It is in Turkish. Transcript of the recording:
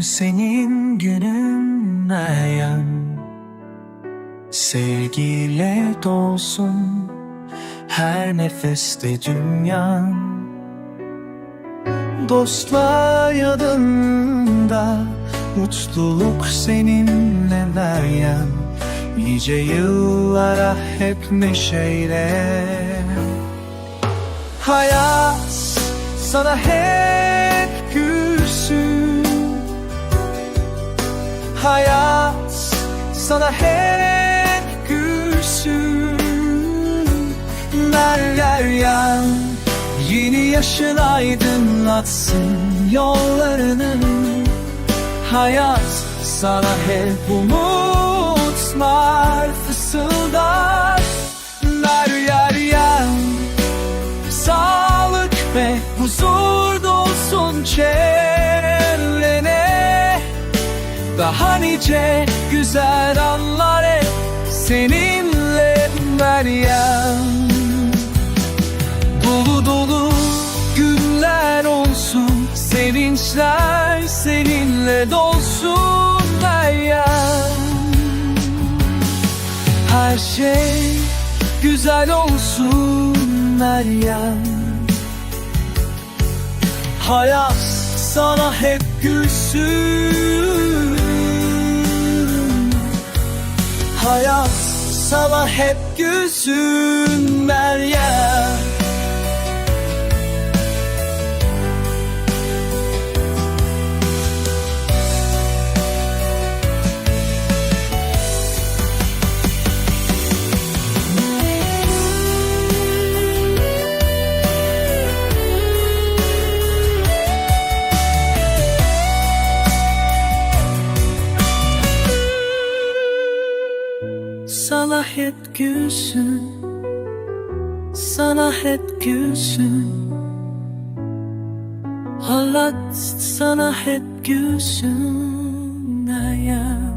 Senin günün Meryem Sevgiyle dolsun her nefeste dünyan. Dostlar yanında Mutluluk seninle Meryem Nice yıllara hep neşeyle. Hayat sana hep Hayat sana hep gülsün. Meryem Yeni yaşın aydınlatsın yollarını. Hayat sana hep umutlar fısıldar. Meryem Sağlık ve huzur dolsun çevrene nice güzel anlar hep seninle Meryem. Dolu dolu günler olsun Sevinçler seninle dolsun Meryem. Her şey güzel olsun Meryem. Hayat sana hep gülsün sana hep gülsün Meryem Sana hep gülsün. Sana hep gülsün. Hayat sana hep gülsün Meryem